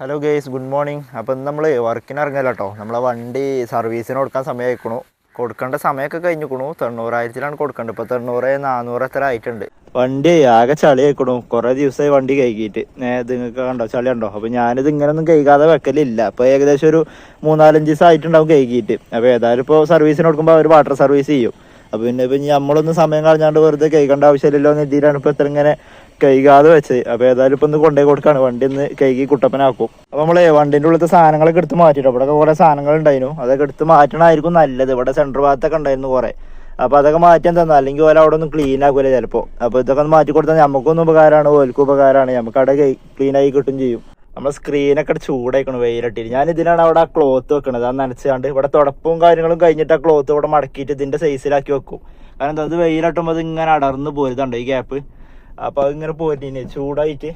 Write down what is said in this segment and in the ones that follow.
Hello guys good morning അപ്പോൾ ഇന്ന് നമ്മൾ വർക്കിന് ഇറങ്ങില്ല കേട്ടോ നമ്മളെ വണ്ടി സർവീസിന് കൊടുക്കാൻ സമയമായിക്കണു കൊടുക്കേണ്ട സമയമൊക്കെ കഴിഞ്ഞിക്കണു. തൊണ്ണൂറായിരത്തിലാണ് കൊടുക്കേണ്ടത്. ഇപ്പോൾ തൊണ്ണൂറ് നാനൂറ് എത്ര ആയിട്ടുണ്ട്? വണ്ടി ആകെ ചളി ആയിക്കണു കുറേ ദിവസമായി വണ്ടി കഴുകിയിട്ട്. നിങ്ങൾക്ക് കണ്ടോ? ചളി ഉണ്ടോ അപ്പോൾ ഞാനിത് ഇങ്ങനൊന്നും കഴുകാതെ വെക്കലില്ല. അപ്പോൾ ഏകദേശം ഒരു മൂന്നാലഞ്ച് ദിവസം ആയിട്ടുണ്ടാവും കഴുകിയിട്ട്. അപ്പോൾ ഏതായാലും ഇപ്പോൾ സർവീസിന് കൊടുക്കുമ്പോൾ അവർ വാട്ടർ സർവീസ് ചെയ്യും. അപ്പോൾ പിന്നെ ഇപ്പം നമ്മളൊന്നും സമയം കളഞ്ഞാണ്ട് വെറുതെ കഴുകേണ്ട ആവശ്യമില്ലല്ലോ എന്ന് എഴുതിയിട്ടാണ് ഇപ്പോൾ ഇത്ര ഇങ്ങനെ കൈകാതെ വെച്ച്. അപ്പോൾ ഏതായാലും ഇപ്പം ഇന്ന് കൊണ്ടുപോയി കൊടുക്കാണ്. വണ്ടി ഒന്ന് കൈകി കുട്ടപ്പനാക്കും. അപ്പോൾ നമ്മളെ വണ്ടിന്റെ ഉള്ളിലത്തെ സാധനങ്ങളൊക്കെ എടുത്ത് മാറ്റിട്ടോ ഇവിടെ കുറേ സാധനങ്ങൾ ഉണ്ടായിരുന്നു അതൊക്കെ എടുത്ത് മാറ്റണമായിരിക്കും നല്ലത്. ഇവിടെ സെന്റർ ഭാഗത്തൊക്കെ ഉണ്ടായിരുന്നു കുറേ. അപ്പോൾ അതൊക്കെ മാറ്റാൻ തന്നെ അല്ലെങ്കിൽ ഓല അവിടെ ഒന്ന് ക്ലീൻ ആക്കൂല ചിലപ്പോ. അപ്പോൾ ഇതൊക്കെ ഒന്ന് മാറ്റി കൊടുത്താൽ നമുക്കൊന്നും ഉപകാരമാണ്. ഓൽക്കും ഉപകാരമാണ്. നമുക്ക് അവിടെ ക്ലീൻ ആയി കിട്ടും ചെയ്യും. നമ്മൾ സ്ക്രീനൊക്കെ ചൂടായിക്കണം വെയിലിട്ടിട്ട്. ഞാൻ ഇതിനാണ് അവിടെ ആ ക്ലോത്ത് വെക്കണത്. അത് നനച്ചാണ്ട്. ഇവിടെ തുടപ്പും കാര്യങ്ങളും കഴിഞ്ഞിട്ട് ആ ക്ലോത്ത് ഇവിടെ മടക്കിയിട്ട് ഇതിന്റെ സൈസിലാക്കി വെക്കും. കാരണം അത് വെയിലിട്ടുമ്പോൾ അത് ഇങ്ങനെ അടർന്ന് പോരുന്നുണ്ട് ഈ ഗ്യാപ്പ് അപ്പൊ അതിങ്ങനെ പോരിനെ ചൂടായിട്ട്.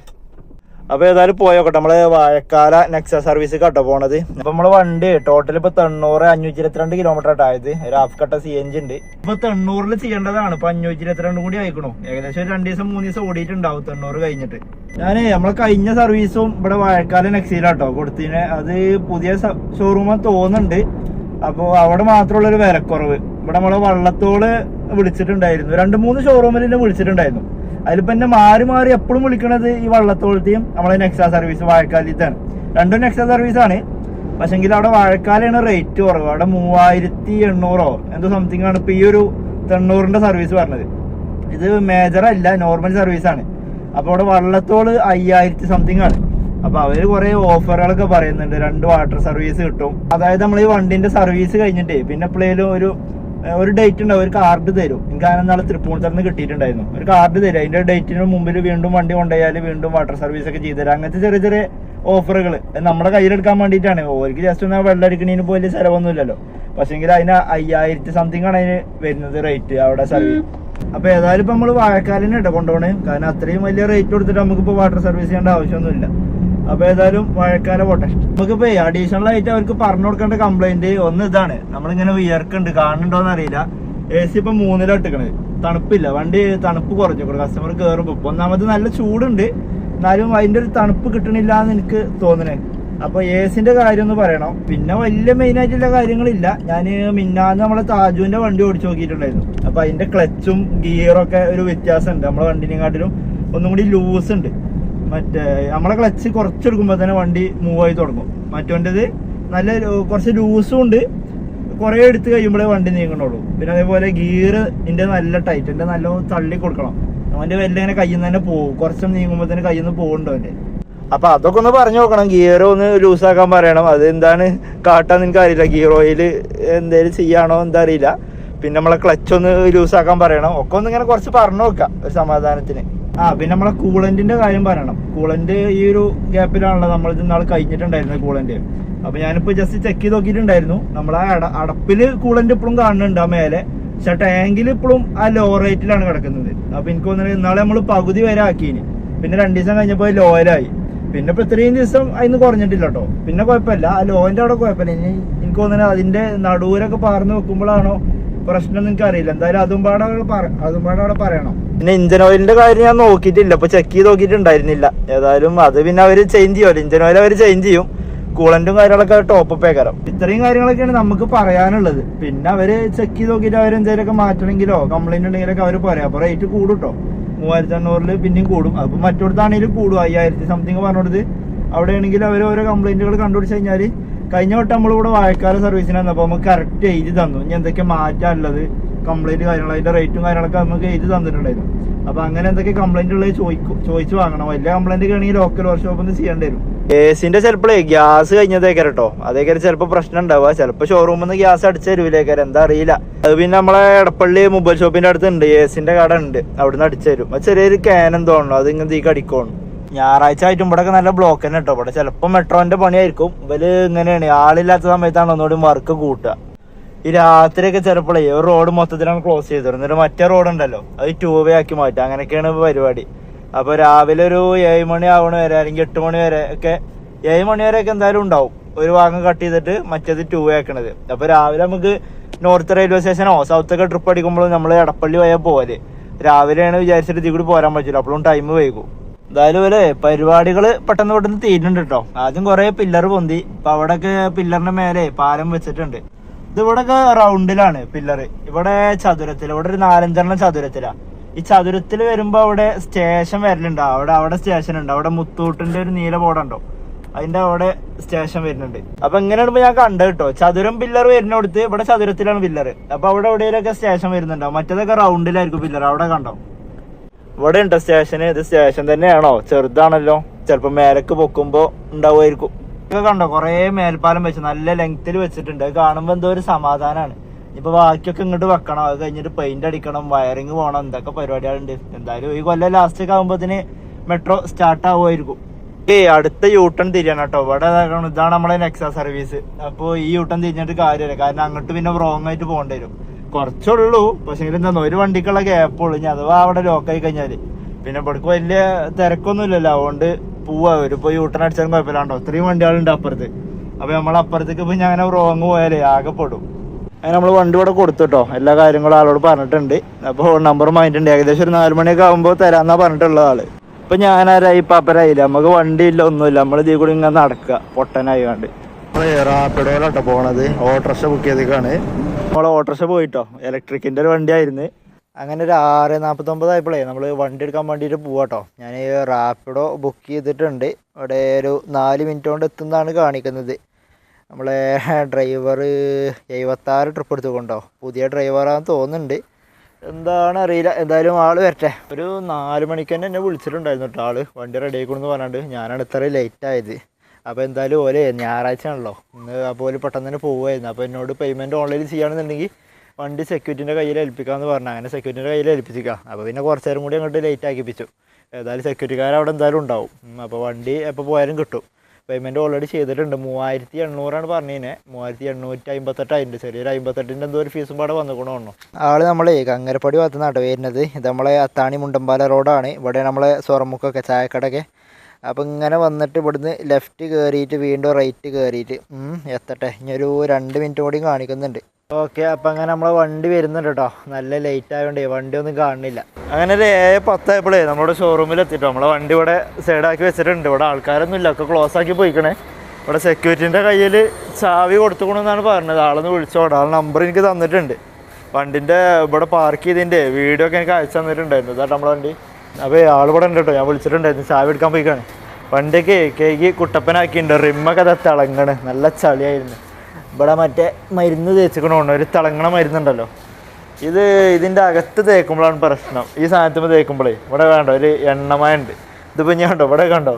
അപ്പൊ ഏതായാലും പോയോക്കട്ടെ നമ്മൾ വാഴക്കാല നെക്സ സർവീസ് കേട്ടോ പോണത്. അപ്പൊ നമ്മൾ വണ്ടി ടോട്ടൽ ഇപ്പൊ തൊണ്ണൂറ് അഞ്ഞൂറ്റി ഇരുപത്തിരണ്ട് കിലോമീറ്റർ ആയത് ഒരു ഹാഫ് കട്ട സി എൻ ഉണ്ട്. ഇപ്പൊ തൊണ്ണൂറിൽ ചെയ്യേണ്ടതാണ്. ഇപ്പൊ അഞ്ഞൂറ്റി ഇരുപത്തിരണ്ട് കൂടി ആയിക്കണു. ഏകദേശം ഒരു രണ്ട് ദിവസം മൂന്ന് ദിവസം ഓടിയിട്ടുണ്ടാവും തൊണ്ണൂറ് കഴിഞ്ഞിട്ട്. ഞാൻ നമ്മളെ കഴിഞ്ഞ സർവീസും ഇവിടെ വാഴക്കാല നെക്സിയിലാട്ടോ കൊടുത്തിന്. അത് പുതിയ ഷോറൂമാ തോന്നുന്നുണ്ട്. അപ്പോൾ അവിടെ മാത്രമുള്ള ഒരു വിലക്കുറവ്. ഇവിടെ നമ്മളെ വള്ളത്തോൾ വിളിച്ചിട്ടുണ്ടായിരുന്നു. രണ്ട് മൂന്ന് ഷോറൂമിൽ എന്നെ വിളിച്ചിട്ടുണ്ടായിരുന്നു. അതിലിപ്പോ എന്നെ മാറി മാറി എപ്പോഴും വിളിക്കണത് ഈ വള്ളത്തോളത്തെയും നമ്മളെ നെക്സ സർവീസ് വാഴക്കാലിത്താണ് രണ്ടും നെക്സ സർവീസ് ആണ്. പക്ഷെങ്കിൽ അവിടെ വാഴക്കാലാണ് റേറ്റ് കുറവ്. അവിടെ മൂവായിരത്തി എണ്ണൂറോ എന്തോ സംതിങ് ആണ് ഇപ്പൊ ഈ ഒരു തൊണ്ണൂറിന്റെ സർവീസ് പറഞ്ഞത്. ഇത് മേജർ അല്ല നോർമൽ സർവീസ് ആണ്. അപ്പൊ അവിടെ വള്ളത്തോൾ അയ്യായിരത്തി സംതിങ് ആണ്. അപ്പൊ അവർ കുറെ ഓഫറുകളൊക്കെ പറയുന്നുണ്ട്. രണ്ട് വാട്ടർ സർവീസ് കിട്ടും. അതായത് നമ്മൾ ഈ വണ്ടിന്റെ സർവീസ് കഴിഞ്ഞിട്ട് പിന്നെ എപ്പോഴേലും ഒരു ഒരു ഡേറ്റ് ഉണ്ടാവും ഒരു കാർഡ് തരും. എനിക്ക് അങ്ങനെ നാളെ കിട്ടിയിട്ടുണ്ടായിരുന്നു. ഒരു കാർഡ് തരും. അതിന്റെ ഡേറ്റിന് മുമ്പിൽ വീണ്ടും വണ്ടി കൊണ്ടുപോയാൽ വീണ്ടും വാട്ടർ സർവീസ് ഒക്കെ ചെയ്തു തരാം. അങ്ങനത്തെ ചെറിയ ചെറിയ ഓഫറുകൾ നമ്മുടെ കയ്യിലെടുക്കാൻ വേണ്ടിയിട്ടാണ്. ഓർക്ക് ജസ്റ്റ് ഒന്ന് വെള്ളം അടിക്കണതിന് പോലും ചിലവൊന്നുമില്ലല്ലോ. പക്ഷെങ്കിൽ അതിന് അയ്യായിരത്തി സംതിങ് ആണ് അതിന് വരുന്നത് റേറ്റ് അവിടെ സർവീസ് അപ്പൊ ഏതായാലും ഇപ്പൊ നമ്മൾ വാഴക്കാലിനെ ഇട കൊണ്ടുപോകണേ കാരണം അത്രയും വലിയ റേറ്റ് കൊടുത്തിട്ട് നമുക്ക് നമുക്കിപ്പോ വാട്ടർ സർവീസ് ചെയ്യേണ്ട ആവശ്യമൊന്നുമില്ല. അപ്പൊ ഏതായാലും മഴക്കാലം പോട്ടെ. നമുക്കിപ്പോ അഡീഷണൽ ആയിട്ട് അവർക്ക് പറഞ്ഞു കൊടുക്കേണ്ട കംപ്ലൈന്റ് ഒന്ന് ഇതാണ്. നമ്മളിങ്ങനെ വിയർക്കുണ്ട് കാണുന്നുണ്ടോന്ന് അറിയില്ല. എ സി ഇപ്പൊ മൂന്നിലാണ് ഇട്ടിക്കണത്. തണുപ്പില്ല. വണ്ടി തണുപ്പ് കുറഞ്ഞു. കസ്റ്റമർ കയറുമ്പോ ഇപ്പൊ ഒന്നാമത് നല്ല ചൂടുണ്ട്. എന്നാലും അതിന്റെ ഒരു തണുപ്പ് കിട്ടണില്ല എന്ന് എനിക്ക് തോന്നണേ. അപ്പൊ എ സിന്റെ കാര്യം ഒന്ന് പറയണം. പിന്നെ വലിയ മെയിൻ ആയിട്ടുള്ള കാര്യങ്ങളില്ല. ഞാൻ മിന്നാന്ന് നമ്മളെ താജുവിന്റെ വണ്ടി ഓടിച്ചു നോക്കിയിട്ടുണ്ടായിരുന്നു. അപ്പൊ അതിന്റെ ക്ലച്ചും ഗിയറൊക്കെ ഒരു വ്യത്യാസമുണ്ട്. നമ്മളെ വണ്ടിനെക്കാട്ടിലും ഒന്നും കൂടി ലൂസ് ഉണ്ട്. മറ്റേ നമ്മളെ ക്ലച്ച് കുറച്ചെടുക്കുമ്പോൾ തന്നെ വണ്ടി മൂവ് ആയി തുടങ്ങും. മറ്റോന്റെത് നല്ല കുറച്ച് ലൂസും ഉണ്ട്. കുറേ എടുത്ത് കഴിയുമ്പോഴേ വണ്ടി നീങ്ങണുള്ളൂ പിന്നെ അതേപോലെ ഗിയർ ഇതിന്റെ നല്ല ടൈറ്റ് എന്റെ നല്ല തള്ളി കൊടുക്കണം. അവന്റെ വെല്ല ഇങ്ങനെ കയ്യിൽ നിന്ന് തന്നെ പോകും കുറച്ചും നീങ്ങുമ്പോൾ തന്നെ കയ്യിൽ നിന്ന് പോകുന്നുണ്ടോ അവന്റെ അപ്പൊ അതൊക്കെ ഒന്ന് പറഞ്ഞു നോക്കണം. ഗിയർ ഒന്ന് ലൂസാക്കാൻ പറയണം. അത് എന്താണ്? കാട്ടാൻ നിനക്ക് അറിയില്ല. ഗിയർ ഓയിൽ എന്തേലും ചെയ്യാണോ എന്താ അറിയില്ല. പിന്നെ നമ്മളെ ക്ലച്ച് ഒന്ന് ലൂസാക്കാൻ പറയണം. ഒക്കെ ഒന്ന് ഇങ്ങനെ കുറച്ച് പറഞ്ഞു നോക്കാം. ഒരു സമാധാനത്തിന്. ആ പിന്നെ നമ്മളെ കൂളന്റിന്റെ കാര്യം പറയണം. കൂളന്റ് ഈ ഒരു ഗ്യാപ്പിലാണല്ലോ നമ്മൾ ഇന്നാൾ കഴിഞ്ഞിട്ടുണ്ടായിരുന്നത് കൂളന്റ് അപ്പൊ ഞാനിപ്പോ ജസ്റ്റ് ചെക്ക് ചെയ്ത് നോക്കിയിട്ടുണ്ടായിരുന്നു. നമ്മളെ അട അടപ്പിൽ കൂളന്റ് ഇപ്പോഴും കാണുന്നുണ്ട് ആ മേലെ. പക്ഷെ ടാങ്കിൽ ഇപ്പോഴും ആ ലോ റേറ്റിലാണ് കിടക്കുന്നത്. അപ്പൊ എനിക്ക് തോന്നുന്നത് ഇന്നാളെ നമ്മൾ പകുതി വരെ ആക്കിയിന്. പിന്നെ രണ്ടു ദിവസം കഴിഞ്ഞപ്പോ ലോയലായി പിന്നെ ഇപ്പൊ ഇത്രയും ദിവസം അതിന് കുറഞ്ഞിട്ടില്ല കേട്ടോ പിന്നെ കുഴപ്പമില്ല. ആ ലോന്റെ അവിടെ കുഴപ്പമില്ല. ഇനി എനിക്ക് തോന്നുന്നത് അതിന്റെ നടുവിലൊക്കെ പാർന്ന് വെക്കുമ്പോഴാണോ പ്രശ്നം നിങ്ങൾക്ക് അറിയില്ല എന്തായാലും അതും പാടെ അതും പാടെ അവിടെ പറയണം. പിന്നെ ഇഞ്ചൻ ഓയിലിന്റെ കാര്യം ഞാൻ നോക്കിയിട്ടില്ല. ഇപ്പൊ ചെക്ക് ചെയ്ത് നോക്കിയിട്ടുണ്ടായിരുന്നില്ല. ഏതായാലും അത് പിന്നെ അവർ ചേഞ്ച് ചെയ്യുമല്ലോ. ഇഞ്ചൻ ഓയിൽ അവർ ചേഞ്ച് ചെയ്യും. കൂളന്റും കാര്യങ്ങളൊക്കെ ടോപ്പ് അപ്പ് പേക്കരം ഇത്രയും കാര്യങ്ങളൊക്കെയാണ് നമുക്ക് പറയാനുള്ളത്. പിന്നെ അവർ ചെക്ക് ചെയ്ത് നോക്കിയിട്ട് അവർ എന്തെങ്കിലുമൊക്കെ മാറ്റണമെങ്കിലോ കംപ്ലൈന്റ് ഉണ്ടെങ്കിലൊക്കെ അവർ പറയാം. അപ്പൊ റേറ്റ് കൂടും കേട്ടോ മൂവായിരത്തി അഞ്ഞൂറിൽ പിന്നെയും കൂടും. അപ്പൊ മറ്റോടത്താണെങ്കിലും കൂടും. അയ്യായിരത്തി സംതിങ് പറഞ്ഞോടത്ത്. അവിടെ ആണെങ്കിൽ അവർ ഓരോ കംപ്ലൈന്റുകൾ കണ്ടുപിടിച്ച് കഴിഞ്ഞാൽ കഴിഞ്ഞ വട്ടം നമ്മളിവിടെ വാഴക്കാല സർവീസിന് വന്നപ്പോൾ നമുക്ക് കറക്റ്റ് എഴുതി തന്നു. ഇനി എന്തൊക്കെ മാറ്റാനുള്ളത്? കംപ്ലൈന്റ് കാര്യങ്ങൾ അതിന്റെ റേറ്റും കാര്യങ്ങളൊക്കെ നമുക്ക് എഴുതി തന്നിട്ടുണ്ടായിരുന്നു. അപ്പൊ അങ്ങനെ എന്തൊക്കെ കംപ്ലൈന്റ് ഉള്ളത് ചോദിച്ചു വാങ്ങണം. വലിയ കംപ്ലൈന്റ് ഒക്കെ ലോക്കൽ വർക്ക്ഷോപ്പിൽ നിന്ന് ചെയ്യേണ്ടി വരും. എസിന്റെ ചിലപ്പോഴേ ഗ്യാസ് കഴിഞ്ഞതേക്കാരം കേട്ടോ അതേക്കാരം ചിലപ്പോൾ പ്രശ്നം ഉണ്ടാവുക. ചിലപ്പോൾ ഷോറൂമിൽ നിന്ന് ഗ്യാസ് അടിച്ച് തരൂലേക്കാരം. എന്താ അറിയില്ല. അത് പിന്നെ നമ്മളെ എടപ്പള്ളി മൊബൈൽ ഷോപ്പിന്റെ അടുത്ത് ഉണ്ട്. എസിന്റെ കട ഉണ്ട്. അവിടുന്ന് അടിച്ചു തരും. അത് ചെറിയൊരു ക്യാനം തോന്നണം അത് ഇങ്ങനെ തീക്ക് കടിക്കോണം ഞായറാഴ്ച ആയിട്ടും ഇവിടെ നല്ല ബ്ലോക്ക് തന്നെ കേട്ടോ ഇവിടെ ചിലപ്പോൾ മെട്രോന്റെ പണിയായിരിക്കും. ഇവർ ഇങ്ങനെയാണ്. ആളില്ലാത്ത സമയത്താണ് ഒന്നുകൂടി വർക്ക് കൂട്ടുക. ഈ രാത്രിയൊക്കെ ചിലപ്പോഴേ ഒരു റോഡ് മൊത്തത്തിലാണ് ക്ലോസ് ചെയ്തത് എന്നിട്ട് മറ്റേ റോഡ് ഉണ്ടല്ലോ. അത് ടൂ വേ ആക്കി മാറ്റുക അങ്ങനെയൊക്കെയാണ് പരിപാടി. അപ്പൊ രാവിലെ ഒരു ഏഴ് മണി ആവണ വരെ അല്ലെങ്കിൽ എട്ട് മണി വരെ ഒക്കെ ഏഴ് മണി വരെ ഒക്കെ എന്തായാലും ഉണ്ടാവും. ഒരു ഭാഗം കട്ട് ചെയ്തിട്ട് മറ്റേത് ടൂ വേ ആക്കണത്. അപ്പൊ രാവിലെ നമുക്ക് നോർത്ത് റെയിൽവേ സ്റ്റേഷനോ സൗത്ത് ഒക്കെ ട്രിപ്പ് അടിക്കുമ്പോഴും നമ്മൾ എടപ്പള്ളി പോയാൽ പോലെ രാവിലെയാണ് വിചാരിച്ചിട്ട് ഇതിൽ കൂടി പോരാൻ പറ്റില്ല. അപ്പോഴും ടൈം വൈകും. എന്തായാലും പോലെ പരിപാടികൾ പെട്ടെന്ന് പെട്ടെന്ന് തീരുന്നുണ്ട് കേട്ടോ. ആദ്യം കുറെ പില്ലർ പൊന്തി. ഇപ്പൊ അവിടെയൊക്കെ പില്ലറിന്റെ മേലെ പാലം വെച്ചിട്ടുണ്ട്. ഇത് ഇവിടെയൊക്കെ റൗണ്ടിലാണ് പില്ലർ ഇവിടെ ചതുരത്തിൽ ഇവിടെ ഒരു നാലഞ്ചെണ്ണം ചതുരത്തിലാ. ഈ ചതുരത്തിൽ വരുമ്പോ അവിടെ സ്റ്റേഷൻ വരലുണ്ട്. അവിടെ അവിടെ സ്റ്റേഷൻ ഉണ്ട്. അവിടെ മുത്തൂട്ടിന്റെ ഒരു നീല ബോർഡുണ്ടോ അതിന്റെ അവിടെ സ്റ്റേഷൻ വരുന്നുണ്ട്. അപ്പൊ ഇങ്ങനെയാണ് ഞാൻ കണ്ടത് കേട്ടോ. ചതുരം പില്ലർ വരുന്നിടത്ത് ഇവിടെ ചതുരത്തിലാണ് പില്ലർ അപ്പൊ അവിടെ എവിടെയൊക്കെ സ്റ്റേഷൻ വരുന്നുണ്ടോ? മറ്റേതൊക്കെ റൗണ്ടിലായിരിക്കും പില്ലർ അവിടെ കണ്ടോ? ഇവിടെ ഉണ്ടോ സ്റ്റേഷന് ഇത് സ്റ്റേഷൻ തന്നെയാണോ? ചെറുതാണല്ലോ. ചിലപ്പോ മേലക്ക് പൊക്കുമ്പോ ഉണ്ടാവുമായിരിക്കും. ഇതൊക്കെ കണ്ടോ? കൊറേ മേൽപ്പാലം വെച്ച് നല്ല ലെങ്ത്തിൽ വെച്ചിട്ടുണ്ട്. അത് കാണുമ്പോ എന്തോ ഒരു സമാധാനമാണ് ഇപ്പൊ ബാക്കിയൊക്കെ ഇങ്ങോട്ട് വെക്കണം. അത് കഴിഞ്ഞിട്ട് പെയിന്റ് അടിക്കണം വയറിങ് പോകണം എന്തൊക്കെ പരിപാടികളുണ്ട്. എന്തായാലും ഈ കൊല്ലം ലാസ്റ്റ് ഒക്കെ ആകുമ്പോത്തിന് മെട്രോ സ്റ്റാർട്ട് ആവുമായിരിക്കും. ഏ അടുത്ത യൂട്ടൺ തിരിയണം കേട്ടോ. ഇവിടെ ഇതാണ് നമ്മളെ നെക്സ സർവീസ് അപ്പൊ ഈ യൂട്ടൺ തിരിഞ്ഞിട്ട് കാര്യമില്ല. കാരണം അങ്ങോട്ട് പിന്നെ റോങ് ആയിട്ട് പോകേണ്ടി വരും. കുറച്ചുള്ളൂ. പക്ഷെ എന്താ ഒരു വണ്ടിക്കുള്ള ഗ്യാപ്പുള്ളൂ ഇനി അഥവാ അവിടെ ലോക്കായി കഴിഞ്ഞാൽ. പിന്നെ ഇവിടേക്ക് വലിയ തിരക്കൊന്നുമില്ലല്ലോ. അതുകൊണ്ട് പോവാ ഒരു ഇപ്പൊ യൂട്ടൺ അടിച്ചാലും കുഴപ്പമില്ലാണ്ടോ? ഇത്രയും വണ്ടികളുണ്ട് അപ്പുറത്ത്. അപ്പൊ നമ്മൾ അപ്പുറത്തേക്ക് പോയി ഞാൻ അങ്ങനെ റോങ് പോയാലേ ആകെ പെടും അങ്ങനെ നമ്മൾ വണ്ടി ഇവിടെ കൊടുത്തുട്ടോ എല്ലാ കാര്യങ്ങളും ആളോട് പറഞ്ഞിട്ടുണ്ട്. അപ്പോൾ നമ്പർ വാങ്ങിയിട്ടുണ്ട് ഏകദേശം ഒരു നാല് മണിയൊക്കെ ആകുമ്പോൾ തരാന്നാ പറഞ്ഞിട്ടുള്ള ആൾ. ഇപ്പൊ ഞാനാരായി പാപ്പരായില്ല? നമുക്ക് വണ്ടി ഇല്ല ഒന്നുമില്ല. നമ്മൾ ഇതിൽ കൂടി ഇങ്ങനെ നടക്കുക പൊട്ടനായി കണ്ട് റാപ്പിഡോയിലാട്ടോ പോണത്. ഓട്ടോറിക്ഷ ബുക്ക് ചെയ്തേക്കാണ്. നമ്മൾ ഓട്ടോറിക്ഷ പോയിട്ടോ. ഇലക്ട്രിക്കിന്റെ ഒരു വണ്ടി ആയിരുന്നു അങ്ങനെ ഒരു ആറ് നാൽപ്പത്തൊമ്പതായപ്പോഴേ നമ്മൾ വണ്ടി എടുക്കാൻ വേണ്ടിയിട്ട് പോവാട്ടോ. ഞാൻ റാപ്പിഡോ ബുക്ക് ചെയ്തിട്ടുണ്ട്. അവിടെ ഒരു നാല് മിനിറ്റ് കൊണ്ട് എത്തുന്നതാണ് കാണിക്കുന്നത്. നമ്മളെ ഡ്രൈവർ എഴുപത്താറ് ട്രിപ്പ് എടുത്തുകൊണ്ടോ? പുതിയ ഡ്രൈവറാണെന്ന് തോന്നുന്നുണ്ട്. എന്താണ് അറിയില്ല. എന്തായാലും ആൾ വരട്ടെ. ഒരു നാല് മണിക്ക് തന്നെ എന്നെ വിളിച്ചിട്ടുണ്ടായിരുന്നു കേട്ടോ ആൾ വണ്ടി റെഡി ആയിക്കണമെന്ന് പറഞ്ഞിട്ട് ഞാനാണ് ഇത്ര ലേറ്റ് ആയത്. അപ്പോൾ എന്തായാലും ഓലെ ഞായറാഴ്ച ആണല്ലോ ഇന്ന് അപ്പോൾ ഓൽ പെട്ടെന്ന് തന്നെ പോവുമായിരുന്നു അപ്പോൾ എന്നോട് പേയ്മെന്റ് ഓൺലൈനിൽ ചെയ്യുകയാണെന്നുണ്ടെങ്കിൽ വണ്ടി സെക്യൂരിറ്റിന്റെ കയ്യിൽ ഏൽപ്പിക്കാമെന്ന് പറഞ്ഞു. അങ്ങനെ സെക്യൂരിറ്റിന്റെ കയ്യിൽ ഏൽപ്പിച്ചിരിക്കുക അപ്പോൾ പിന്നെ കുറച്ച് നേരം കൂടി അങ്ങോട്ട് ലേറ്റ് ആക്കിപ്പിച്ചു. ഏതായാലും സെക്യൂരിറ്റിക്കാർ അവിടെ എന്തായാലും ഉണ്ടാവും. അപ്പോൾ വണ്ടി എപ്പോൾ പോയാലും കിട്ടും. പേയ്മെന്റ് ഓൾറെഡി ചെയ്തിട്ടുണ്ട്. മൂവായിരത്തി എണ്ണൂറാണ് പറഞ്ഞതിന് മൂവായിരത്തി എണ്ണൂറ്റി അമ്പത്തെട്ടായിട്ടുണ്ട് ചെറിയൊരു അമ്പത്തെട്ടിന്റെ എന്തോ ഒരു ഫീസും പാടെ വന്നുകൊണ്ടു ആൾ നമ്മളെ കങ്ങരപ്പടി ഭാഗത്ത് നിന്നാട്ടോ വരുന്നത്. ഇത് നമ്മളെ അത്താണി മുണ്ടമ്പാല റോഡാണ്. ഇവിടെ നമ്മളെ സ്വർമുക്കൊക്കെ ചായക്കടയൊക്കെ. അപ്പോൾ ഇങ്ങനെ വന്നിട്ട് ഇവിടുന്ന് ലെഫ്റ്റ് കയറിയിട്ട് വീണ്ടും റൈറ്റ് കയറിയിട്ട് എത്തട്ടെ. ഇനി ഒരു രണ്ട് മിനിറ്റ് കൂടി കാണിക്കുന്നുണ്ട്. ഓക്കെ അപ്പം അങ്ങനെ നമ്മളെ വണ്ടി വരുന്നുണ്ട് കേട്ടോ നല്ല ലേറ്റ് ആയതുകൊണ്ടേ വണ്ടി ഒന്നും കാണുന്നില്ല. അങ്ങനെ ഒരു ഏഴ് പത്തായപ്പോഴേ നമ്മുടെ ഷോറൂമിൽ എത്തിട്ടോ. നമ്മളെ വണ്ടി ഇവിടെ സൈഡാക്കി വെച്ചിട്ടുണ്ട്. ഇവിടെ ആൾക്കാരൊന്നും ഇല്ല. ഒക്കെ ക്ലോസ് ആക്കി പോയിക്കണേ. ഇവിടെ സെക്യൂരിറ്റിന്റെ കയ്യിൽ ചാവി കൊടുത്തുകൊണ്ടെന്നാണ് പറഞ്ഞത്. ആളൊന്ന് വിളിച്ചോട്ടെ ആൾ നമ്പർ എനിക്ക് തന്നിട്ടുണ്ട്. വണ്ടിന്റെ ഇവിടെ പാർക്ക് ചെയ്തതിന്റെ വീഡിയോ ഒക്കെ എനിക്ക് അയച്ചു തന്നിട്ടുണ്ടായിരുന്നു. ഇതാ നമ്മളെ വണ്ടി. അപ്പോൾ ആൾ ഇവിടെ ഉണ്ട് കേട്ടോ ഞാൻ വിളിച്ചിട്ടുണ്ടായിരുന്നു. ചാവി എടുക്കാൻ പോയിക്കാണ്. വണ്ടിയൊക്കെ കേക്ക് കുട്ടപ്പനാക്കിയിട്ടുണ്ട്. റിമ്മൊക്കെ അത് തിളങ്ങണ് നല്ല ചളിയായിരുന്നു. ഇവിടെ മറ്റേ മരുന്ന് തേച്ചിക്കണോണ്ട് ഒരു തിളങ്ങണ മരുന്നുണ്ടല്ലോ. ഇത് ഇതിന്റെ അകത്ത് തേക്കുമ്പോഴാണ് പ്രശ്നം. ഈ സാധനത്തിൽ തേക്കുമ്പോഴേ ഇവിടെ കണ്ടോ ഒരു എണ്ണമയുണ്ട്. ഇതിപ്പോൾ ഞാൻ കണ്ടോ ഇവിടെ കണ്ടോ?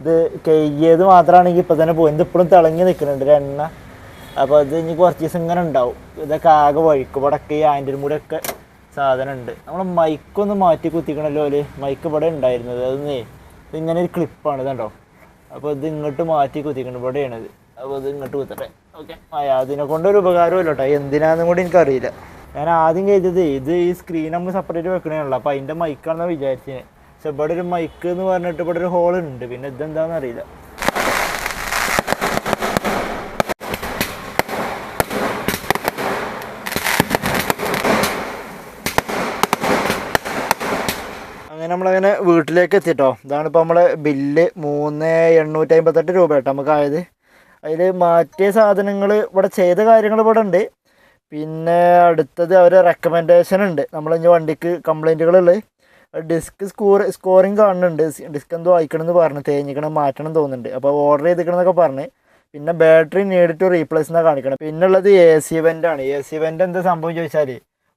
ഇത് കയ്യത് മാത്രമാണെങ്കിൽ ഇപ്പം തന്നെ പോകും ഇതിപ്പോഴും തിളങ്ങി നിൽക്കുന്നുണ്ട് ഒരു എണ്ണ. അപ്പോൾ ഇത് ഇനി കുറച്ച് ദിവസം ഇങ്ങനെ ഉണ്ടാവും. ഇതൊക്കെ ആകെ വഴിക്കും. ഇവിടെയൊക്കെ ഈ ആന്റിനും കൂടെ ഒക്കെ സാധനം ഉണ്ട് നമ്മൾ മൈക്കൊന്ന് മാറ്റി കുത്തിക്കണല്ലോ അല്ലേ മൈക്ക് ഇവിടെ ഉണ്ടായിരുന്നത്. അതൊന്നേ ഇതിങ്ങനെ ഒരു ക്ലിപ്പാണ് ഇതുണ്ടോ അപ്പോൾ ഇത് ഇങ്ങോട്ട് മാറ്റി കുത്തിക്കണം. ഇവിടെയാണിത്. അപ്പോൾ ഇത് ഇങ്ങോട്ട് കുത്തട്ടെ. ഓക്കെ. അതിനെ കൊണ്ടൊരു ഉപകാരമല്ലോ കേട്ടോ എന്തിനാന്നും കൂടി എനിക്കറിയില്ല. ഞാൻ ആദ്യം കരുതിയത് ഇത് ഈ സ്ക്രീൻ നമ്മൾ സെപ്പറേറ്റ് വെക്കണേണല്ലോ അപ്പോൾ അതിന്റെ മൈക്കാണെന്ന് വിചാരിച്ചത് പക്ഷെ ഇവിടെ ഒരു മൈക്ക് എന്ന് പറഞ്ഞിട്ട് ഇവിടെ ഒരു ഹോൾ ഉണ്ട്. പിന്നെ ഇതെന്താണെന്ന് അറിയില്ല. അങ്ങനെ നമ്മളങ്ങനെ വീട്ടിലേക്ക് എത്തിട്ടോ. ഇതാണ് ഇപ്പോൾ നമ്മളെ ബില്ല് മൂന്ന് എണ്ണൂറ്റി അമ്പത്തെട്ട് രൂപ കേട്ടോ നമുക്ക് ആയത്. അതിൽ മാറ്റിയ സാധനങ്ങൾ ഇവിടെ ചെയ്ത കാര്യങ്ങൾ ഇവിടെ ഉണ്ട്. പിന്നെ അടുത്തത് അവരെ റെക്കമെൻഡേഷൻ ഉണ്ട്. നമ്മളിഞ്ഞ് വണ്ടിക്ക് കംപ്ലൈന്റുകളുള്ളത് ഡിസ്ക് സ്കോർ സ്കോറിങ് കാണുന്നുണ്ട്. ഡിസ്ക് എന്തോ അയക്കണമെന്ന് പറഞ്ഞു തേഞ്ഞിക്കണം മാറ്റണം തോന്നുന്നുണ്ട്. അപ്പോൾ ഓർഡർ ചെയ്തിക്കണമെന്നൊക്കെ പറഞ്ഞ്. പിന്നെ ബാറ്ററി നീഡ് ടു റീപ്ലേസ് എന്നാണ് കാണിക്കണം പിന്നെ ഉള്ളത് എ സി വെന്റാണ് എ സി വെന്റ് എന്താ സംഭവം ചോദിച്ചാൽ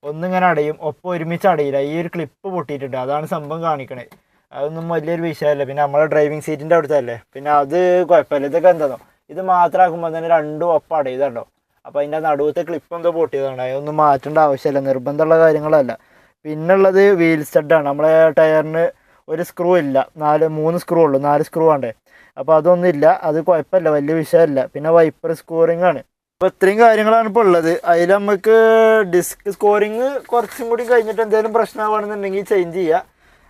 ഒന്നിങ്ങനെ അടയും. ഒപ്പം ഒരുമിച്ച് അടയില്ല. ഈ ഒരു ക്ലിപ്പ് പൊട്ടിയിട്ടുണ്ട്. അതാണ് സംഭവം കാണിക്കണത്. അതൊന്നും വലിയൊരു വിഷയമല്ല. പിന്നെ നമ്മളെ ഡ്രൈവിംഗ് സീറ്റിന്റെ അടുത്തല്ലേ പിന്നെ അത് കുഴപ്പമില്ല. ഇതൊക്കെ എന്താണോ ഇത് മാത്രമാക്കുമ്പോൾ തന്നെ രണ്ടും ഒപ്പം അടയുന്നുണ്ടോ അപ്പോൾ അതിന്റെ നടുവത്തെ ക്ലിപ്പ് എന്തോ പൊട്ടിയതാണ്. അതൊന്നും മാറ്റേണ്ട ആവശ്യമില്ല. നിർബന്ധമുള്ള കാര്യങ്ങളല്ല. പിന്നുള്ളത് വീൽ സ്റ്റഡാണ് നമ്മളെ ടയറിന് ഒരു സ്ക്രൂ ഇല്ല. നാല് മൂന്ന് സ്ക്രൂ ഉള്ളൂ. നാല് സ്ക്രൂ ആണ്ടേ. അപ്പോൾ അതൊന്നുമില്ല അത് കുഴപ്പമില്ല. വലിയ വിഷയമല്ല. പിന്നെ വൈപ്പർ സ്കോറിംഗ് ആണ്. അപ്പോൾ ഇത്രയും കാര്യങ്ങളാണ് ഇപ്പോൾ ഉള്ളത്. അതിൽ നമുക്ക് ഡിസ്ക് സ്കോറിങ് കുറച്ചും കൂടി കഴിഞ്ഞിട്ട് എന്തെങ്കിലും പ്രശ്നമാണെന്നുണ്ടെങ്കിൽ ചേഞ്ച് ചെയ്യുക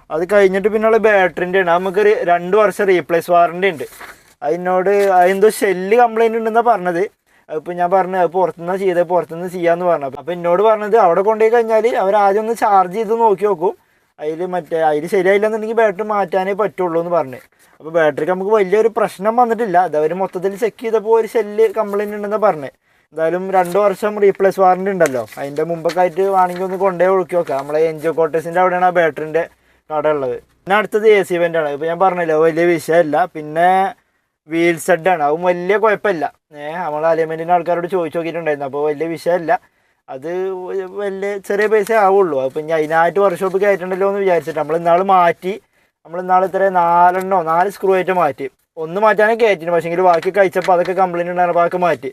അത് കഴിഞ്ഞിട്ട് പിന്നെയുള്ള ബാറ്ററിന്റെ ആണ് നമുക്കൊരു രണ്ട് വർഷം റീപ്ലേസ് വാറണ്ടി ഉണ്ട്. അതിനോട് അതെന്തോ ഷെല്ല് കംപ്ലൈന്റ് ഉണ്ടെന്നാണ് പറഞ്ഞത്. അപ്പോൾ ഞാൻ പറഞ്ഞു അത് പുറത്തുനിന്ന് ചെയ്തത് പുറത്തുനിന്ന് ചെയ്യാമെന്ന് പറഞ്ഞു. അപ്പോൾ എന്നോട് പറഞ്ഞത് അവിടെ കൊണ്ടുപോയി കഴിഞ്ഞാൽ അവർ ആദ്യം ഒന്ന് ചാർജ് ചെയ്ത് നോക്കി നോക്കും. അതിൽ മറ്റേ അതിൽ ശരിയായില്ലെന്നുണ്ടെങ്കിൽ ബാറ്ററി മാറ്റാനേ പറ്റുള്ളൂ എന്ന് പറഞ്ഞു. അപ്പോൾ ബാറ്ററിക്ക് നമുക്ക് വലിയൊരു പ്രശ്നം വന്നിട്ടില്ല. അത് അവർ മൊത്തത്തിൽ ചെക്ക് ചെയ്തപ്പോൾ ഒരു ഷെല്ല് കംപ്ലൈന്റ് ഉണ്ടെന്ന് പറഞ്ഞു. എന്തായാലും രണ്ട് വർഷം റീപ്ലേസ് വാറണ്ടി ഉണ്ടല്ലോ. അതിന്റെ മുമ്പൊക്കെ ആയിട്ട് വേണമെങ്കിൽ ഒന്ന് കൊണ്ടുപോയി ഒഴുക്കി നോക്കാം. നമ്മളെ എൻ ജി കോട്ടേഴ്സിന്റെ അവിടെയാണ് ആ ബാറ്ററിന്റെ കട ഉള്ളത്. പിന്നെ അടുത്തത് എ സി വെന്റാണ് ഇപ്പോൾ ഞാൻ പറഞ്ഞല്ലോ വലിയ വിഷയമല്ല. പിന്നെ വീൽ സെഡാണ് അതും വലിയ കുഴപ്പമില്ല. ഏഹ് നമ്മൾ അലൈൻമെന്റിന്റെ ആൾക്കാരോട് ചോദിച്ചു നോക്കിയിട്ടുണ്ടായിരുന്നു. അപ്പോൾ വലിയ വിഷയമല്ല. അത് വലിയ ചെറിയ പൈസ ആവുള്ളൂ. അപ്പോൾ ഇനി അതിനായിട്ട് വർക്ക്ഷോപ്പ് കയറ്റണ്ടല്ലോ എന്ന് വിചാരിച്ചിട്ട് നമ്മൾ ഇന്നാൾ മാറ്റി നമ്മൾ ഇന്നാൾ ഇത്ര നാലെണ്ണോ നാല് സ്ക്രൂ ആയിട്ട് മാറ്റി. ഒന്ന് മാറ്റാനേ കയറ്റിന്. പക്ഷേങ്കിൽ ബാക്കി കഴിച്ചപ്പോൾ അതൊക്കെ കംപ്ലൈന്റ് ഉണ്ടായിരുന്നു ബാക്കി മാറ്റി.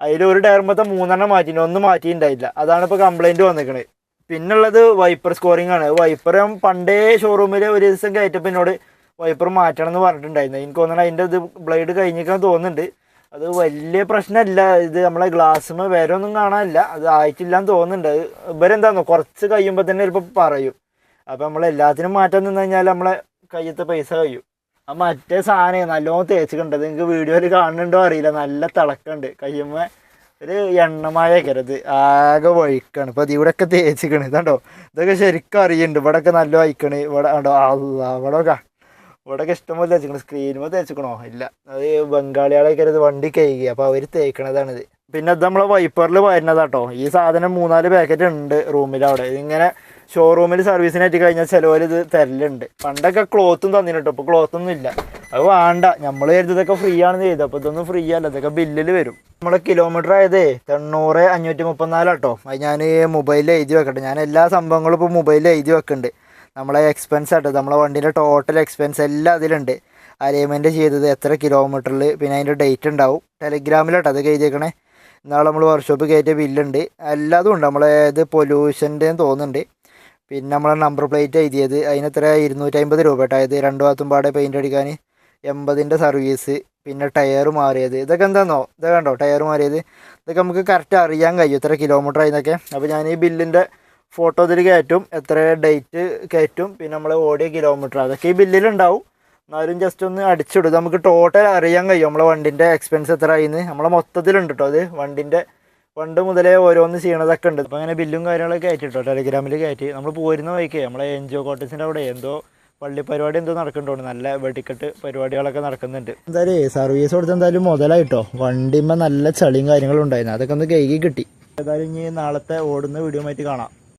അതിൽ ഒരു ടയറുമ്പത്തെ മൂന്നെണ്ണം മാറ്റിന്. ഒന്ന് മാറ്റിയിട്ടുണ്ടായില്ല. അതാണ് ഇപ്പോൾ കംപ്ലൈന്റ് വന്നിരിക്കണത് പിന്നുള്ളത് വൈപ്പർ സ്കോറിംഗ് ആണ്. വൈപ്പർ പണ്ടേ ഷോറൂമിൽ ഒരു ദിവസം കയറ്റപ്പോൾ എന്നോട് വൈപ്പർ മാറ്റണം എന്ന് പറഞ്ഞിട്ടുണ്ടായിരുന്നു. എനിക്ക് തോന്നണം അതിന്റെ ഇത് ബ്ലേഡ് കഴിഞ്ഞിരിക്കാൻ തോന്നുന്നുണ്ട്. അത് വലിയ പ്രശ്നമല്ല. ഇത് നമ്മളെ ഗ്ലാസ്സിന് ഒന്നും കാണാനില്ല. അത് ആയിട്ടില്ല എന്ന് തോന്നുന്നുണ്ട്. അത് ഇവരെന്താന്നോ കുറച്ച് കഴിയുമ്പോൾ തന്നെ ചിലപ്പോൾ പറയും. അപ്പോൾ നമ്മൾ എല്ലാത്തിനും മാറ്റാൻ നിന്ന് കഴിഞ്ഞാൽ നമ്മളെ കയ്യത്തെ പൈസ കഴിയും. ആ മറ്റേ സാധനം നല്ലോണം തേച്ചിട്ടുണ്ട് നിങ്ങൾക്ക് വീഡിയോയിൽ കാണുന്നുണ്ടോ അറിയില്ല. നല്ല തിളക്കമുണ്ട് കയ്യുമ്മ ഒരു എണ്ണമഴക്കരുത് ആകെ വഴിക്കാണ്. ഇപ്പോൾ ഇവിടെയൊക്കെ തേച്ചിക്കണ് ഇതാണ്ടോ? ഇതൊക്കെ ശരിക്കും അറിയുന്നുണ്ട് ഇവിടെയൊക്കെ നല്ല വഴിക്കണ്. ഇവിടെ ഉണ്ടോ അല്ല ഇവിടെ ഇവിടെയൊക്കെ ഇഷ്ടംപോലെ തേച്ചിക്കണു. സ്ക്രീനുമ്പോൾ തേച്ചിക്കണോ? ഇല്ല. അത് ബംഗാളികളൊക്കെ ഇത് വണ്ടി കഴുകി. അപ്പോൾ അവർ തേക്കണതാണിത്. പിന്നെ ഇത് നമ്മളെ വൈപ്പറിൽ വരുന്നതാട്ടോ. ഈ സാധനം മൂന്നാൽ പാക്കറ്റ് ഉണ്ട് റൂമിൽ അവിടെ. ഇതിങ്ങനെ ഷോറൂമിൽ സർവീസിനായിട്ട് കഴിഞ്ഞാൽ ചിലവർ ഇത് തരലുണ്ട്. പണ്ടൊക്കെ ക്ലോത്തും തന്നിട്ടോ ഇപ്പോൾ ക്ലോത്തൊന്നും ഇല്ല. അത് വേണ്ട. നമ്മൾ കരുതതൊക്കെ ഫ്രീ ആണെന്ന് ചെയ്തു അപ്പോൾ ഇതൊന്നും ഫ്രീ അല്ല. ഇതൊക്കെ ബില്ലിൽ വരും. നമ്മളെ കിലോമീറ്റർ ആയതേ തൊണ്ണൂറ് അഞ്ഞൂറ്റി മുപ്പത്തിനാലാട്ടോ. അത് ഞാൻ മൊബൈലിൽ എഴുതി വെക്കട്ടെ. ഞാൻ എല്ലാ സംഭവങ്ങളും ഇപ്പോൾ മൊബൈലിൽ എഴുതി വെക്കുന്നുണ്ട് നമ്മളെ എക്സ്പെൻസ് ആട്ടോ. നമ്മളെ വണ്ടീന്റെ ടോട്ടൽ എക്സ്പെൻസ് എല്ലാം അതിലുണ്ട്. അലൈൻമെന്റ് ചെയ്തത് എത്ര കിലോമീറ്ററിൽ പിന്നെ അതിന്റെ ഡേറ്റ് ഉണ്ടാവും. ടെലിഗ്രാമിലാട്ടോ അത് എഴുതിയേക്കണേ. ഇന്നാൾ നമ്മൾ വർക്ക്ഷോപ്പ് കയറ്റിയ ബില്ലുണ്ട്. എല്ലാതും ഉണ്ട്. നമ്മളെ ഇത് പൊല്യൂഷന്റെ തോന്നുന്നുണ്ട്. പിന്നെ നമ്മളെ നമ്പർ പ്ലേറ്റ് എഴുതിയത് അതിന് എത്ര ഇരുന്നൂറ്റമ്പത് രൂപ കേട്ടോ. അതായത് രണ്ട് ഭാഗത്തും പാടെ പെയിന്റ് അടിക്കാൻ എൺപതിന്റെ സർവീസ് പിന്നെ ടയർ മാറിയത്. ഇതൊക്കെ എന്താണെന്നോ ഇതൊക്കെ കണ്ടോ? ടയർ മാറിയത്. ഇതൊക്കെ നമുക്ക് കറക്റ്റ് അറിയാൻ കഴിയും. എത്ര കിലോമീറ്റർ ആയിന്നൊക്കെ അപ്പോൾ ഞാൻ ഈ ബില്ലിന്റെ ഫോട്ടോ ഇതിൽ കയറ്റും എത്ര ഡേറ്റ് കയറ്റും പിന്നെ നമ്മൾ ഓടിയ കിലോമീറ്റർ അതൊക്കെ ഈ ബില്ലിലുണ്ടാവും എന്നാലും ജസ്റ്റ് ഒന്ന് അടിച്ചിടും. നമുക്ക് ടോട്ടൽ അറിയാൻ കഴിയും. നമ്മളെ വണ്ടിന്റെ എക്സ്പെൻസ് എത്ര ആയിന്ന്. നമ്മളെ മൊത്തത്തിലുണ്ട് കേട്ടോ അത് വണ്ടിന്റെ പണ്ട് മുതലേ ഓരോന്ന് ചെയ്യണതൊക്കെ ഉണ്ട്. അപ്പോൾ അങ്ങനെ ബില്ലും കാര്യങ്ങളൊക്കെ കയറ്റി കേട്ടോ ടെലിഗ്രാമിൽ കയറ്റി. നമ്മൾ പോരുന്ന വഴിക്ക് നമ്മളെ എൻ ജി ഒ കോട്ടേഴ്സിന്റെ അവിടെ എന്തോ പള്ളി പരിപാടി എന്തോ നടക്കുന്നുണ്ട് നല്ല വെടിക്കെട്ട് പരിപാടികളൊക്കെ നടക്കുന്നുണ്ട്. എന്തായാലും സർവീസ് കൊടുത്ത് എന്തായാലും മുതലായിട്ടോ? വണ്ടിമ്മ നല്ല ചളിയും കാര്യങ്ങളും ഉണ്ടായിരുന്നു. അതൊക്കെ ഒന്ന് കൈകി കിട്ടി. ഏതായാലും ഇനി നാളത്തെ ഓടുന്ന വീഡിയോ ആയിട്ട് കാണാം.